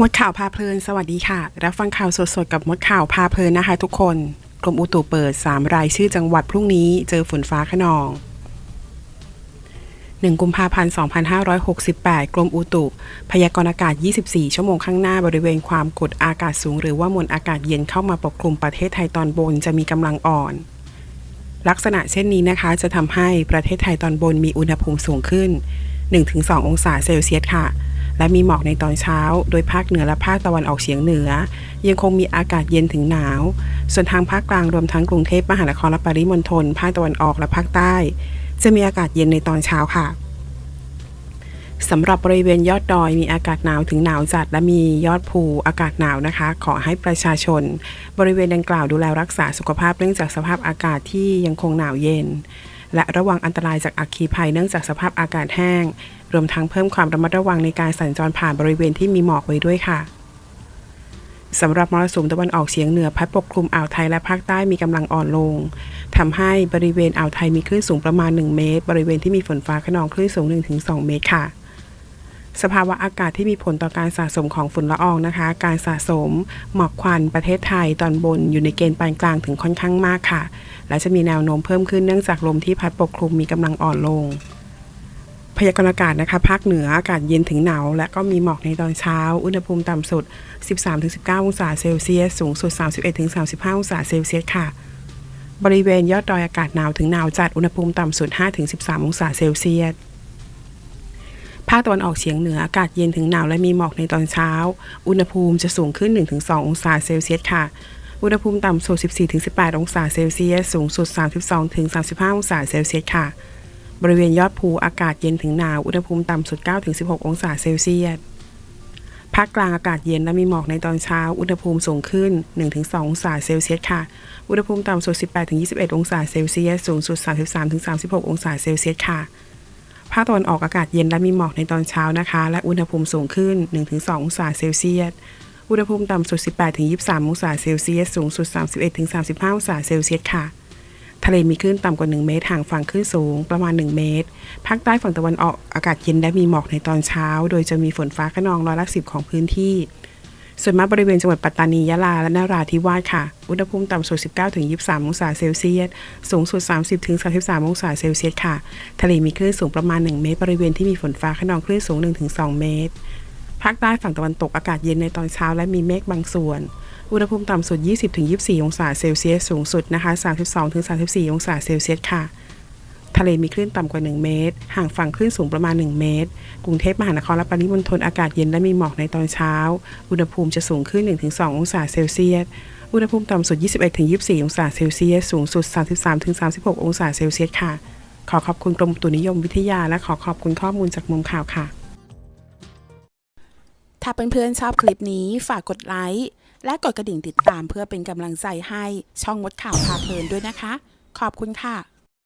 มดข่าวพาเพลิน สวัสดีค่ะ รับฟังข่าวสดๆ กับมดข่าวพาเพลินนะคะทุกคน กรมอุตุเปิด 3 รายชื่อจังหวัดพรุ่งนี้เจอฝนฟ้าขนอง 1 กุมภาพันธ์ 2568 กรมอุตุ พยากรณ์อากาศ 24 ชั่วโมงข้างหน้าบริเวณความกดอากาศสูง หรือว่ามวลอากาศเย็นเข้ามาปกคลุมประเทศไทยตอนบนจะมีกำลังอ่อน ลักษณะเช่นนี้นะคะจะทำให้ประเทศไทยตอนบนมีอุณหภูมิสูงขึ้น 1-2 องศาเซลเซียสค่ะ และมีหมอกในตอนเช้า โดยภาคเหนือและภาคตะวันออกเฉียงเหนือ ยังคงมีอากาศเย็นถึงหนาว ส่วนทางภาคกลางรวมทั้งกรุงเทพมหานครและปริมณฑลภาคตะวันออกและภาคใต้ จะมีอากาศเย็นในตอนเช้าค่ะสำหรับบริเวณยอดดอยมีอากาศหนาวถึงหนาวจัด และมียอดภูอากาศหนาวนะคะ ขอให้ประชาชน บริเวณดังกล่าวดูแลรักษาสุขภาพเนื่องจากสภาพอากาศที่ยังคงหนาวเย็น และระวังอันตรายจากอัคคีภัยเนื่องจากสภาพอากาศแห้ง รวมทั้งเพิ่มความระมัดระวังในการสัญจรผ่านบริเวณที่มีหมอกไว้ด้วยค่ะสำหรับมรสุมตะวันออกเฉียงเหนือพัดปกคลุมอ่าวไทยและภาคใต้มีกำลังอ่อนลงทำให้บริเวณอ่าวไทยมีคลื่นสูงประมาณ 1 เมตร บริเวณที่มีฝนฟ้าขนองคลื่นสูง 1-2 เมตรค่ะ สภาวะอากาศที่มีผลต่อการสะสมของฝุ่นละอองนะคะ การสะสมหมอกควันประเทศไทยตอนบนอยู่ในเกณฑ์ปานกลางถึงค่อนข้างมากค่ะ และจะมีแนวโน้มเพิ่มขึ้นเนื่องจากลมที่พัดปกคลุมมีกำลังอ่อนลง พยากรณ์อากาศนะคะ ภาคเหนืออากาศเย็นถึงหนาวและก็มีหมอกในตอนเช้า อุณหภูมิต่ำสุด 13-19 องศาเซลเซียส สูงสุด 31-35 องศาเซลเซียสค่ะบริเวณยอดดอยอากาศหนาวถึงหนาวจัดอุณหภูมิต่ำสุด 5-13 องศาเซลเซียสาคตะวันออกเฉียงเหนืออากาศเย็นถึงหนาวและมีหมอกในตอนเช้า อุณหภูมิจะสูงขึ้น 1-2 องศาเซลเซียสค่ะ อุณหภูมิต่ำสุด 14-18 องศาเซลเซียส สูงสุด 32-35 องศาเซลเซียสค่ะ บริเวณยอดภูอากาศเย็นถึงหนาว อุณหภูมิต่ำสุด 9-16 องศาเซลเซียสภาคกลางอากาศเย็นและมีหมอกในตอนเช้า อุณหภูมิสูงขึ้น 1-2 องศาเซลเซียสค่ะ อุณหภูมิต่ำสุด 18-21 องศาเซลเซียส สูงสุด 33-36 องศาเซลเซียสค่ะ ภาคตะวันออกอากาศเย็นและมีหมอกในตอนเช้านะคะ และอุณหภูมิสูงขึ้น 1-2 องศาเซลเซียส อุณหภูมิต่ำสุด 18-23 องศาเซลเซียส สูงสุด 31-35 องศาเซลเซียสค่ะ ทะเลมีคลื่นต่ำกว่า 1 เมตร ห่างฝั่งคลื่นสูงประมาณ 1 เมตร ภาคใต้ฝั่งตะวันออกอากาศเย็นและมีหมอกในตอนเช้า โดยจะมีฝนฟ้าขนองร้อยละสิบของพื้นที่ ส่วนมากบริเวณจังหวัดปัตตานียะลาและนราธิวาสค่ะ อุณหภูมิต่ำสุด 19-23 องศาเซลเซียส สูงสุด 30-33 องศาเซลเซียสค่ะ ทะเลมีคลื่นสูงประมาณ 1 เมตร บริเวณที่มีฝนฟ้าขนองคลื่นสูง 1-2 เมตร ภาคใต้ฝั่งตะวันตกอากาศเย็นในตอนเช้าและมีเมฆบางส่วน อุณหภูมิต่ำสุด 20-24 องศาเซลเซียส สูงสุดนะคะ 32-34 องศาเซลเซียสค่ะ ทะเลมีคลื่นต่ำกว่า 1 เมตร ห่างฝั่งคลื่นสูงประมาณ 1 เมตร กรุงเทพมหานครและปริมณฑลอากาศเย็นและมีหมอกในตอนเช้า อุณหภูมิจะสูงขึ้น 1-2 องศาเซลเซียส อุณหภูมิต่ำสุด 21-24 องศาเซลเซียส สูงสุด 33-36 องศาเซลเซียสค่ะ ขอขอบคุณกรมตุนิยมวิทยา และขอขอบคุณข้อมูลจากมุมข่าวค่ะ ถ้าเพื่อนๆชอบคลิปนี้ฝากกดไลค์และกดกระดิ่งติดตามเพื่อเป็นกำลังใจให้ช่องมดข่าวพาเพลินด้วยนะคะ ขอบคุณค่ะ